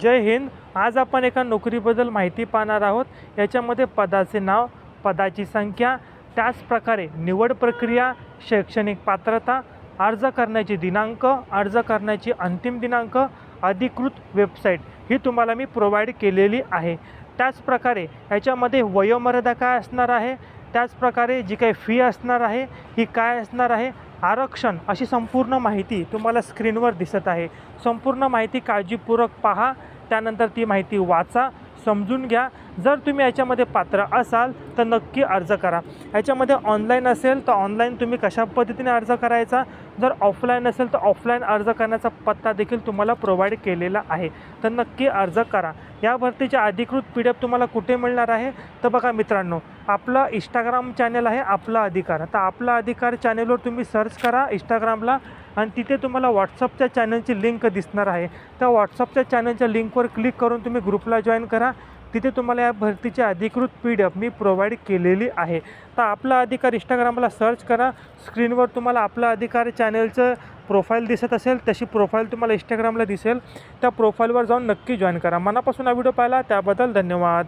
जय हिंद. आज आपण एका नोकरीबद्दल माहिती पाहणार आहोत. याच्यामध्ये पदाचे नाव पदाची संख्या त्याचप्रकारे निवड प्रक्रिया शैक्षणिक पात्रता अर्ज करण्याचे दिनांक अर्ज करण्याची अंतिम दिनांक अधिकृत वेबसाईट ही तुम्हाला मी प्रोव्हाइड केलेली आहे. त्याचप्रकारे याच्यामध्ये वयोमर्यादा काय असणार आहे? त्याचप्रकारे जी काही फी असणार आहे ही काय असणार आहे? आरक्षण अशी संपूर्ण माहिती तुम्हाला स्क्रीनवर दिसत आहे. संपूर्ण माहिती काळजीपूर्वक पहा त्यानंतर ती माहिती वाचा समजून घ्या. जर तुम्ही याच्यामध्ये पात्र असाल तर नक्की अर्ज करा. याच्यामध्ये ऑनलाईन असेल तर ऑनलाईन तुम्ही कशा पद्धतीने अर्ज करायचा? जर ऑफलाईन असेल तर ऑफलाईन अर्ज करण्याचा पत्ता देखील तुम्हाला प्रोव्हाइड केलेला आहे. तर नक्की अर्ज करा. या भरतीचे अधिकृत पी डी एफ तुम्हाला कुठे मिळणार आहे? तर बघा मित्रांनो आपलं इंस्टाग्राम चॅनल आहे आपला अधिकार. तर आपला अधिकार चॅनलवर तुम्ही सर्च करा इंस्टाग्रामला आणि तिथे तुम्हाला व्हॉट्सअपच्या चॅनलची लिंक दिसणार आहे. त्या व्हॉट्सअपच्या चॅनलच्या लिंकवर क्लिक करून तुम्ही ग्रुपला जॉईन करा. तिथे तुम्हाला या भरतीची अधिकृत पी डी एफ मी प्रोव्हाइड केलेली आहे. तर आपला अधिकार इंस्टाग्रामला सर्च करा. स्क्रीनवर तुम्हाला आपला अधिकार चॅनलचं प्रोफाईल दिसत असेल तशी प्रोफाईल तुम्हाला इंस्टाग्रामला दिसेल. त्या प्रोफाईलवर जाऊन नक्की जॉईन करा. मनापासून हा व्हिडिओ पाहिला त्याबद्दल धन्यवाद.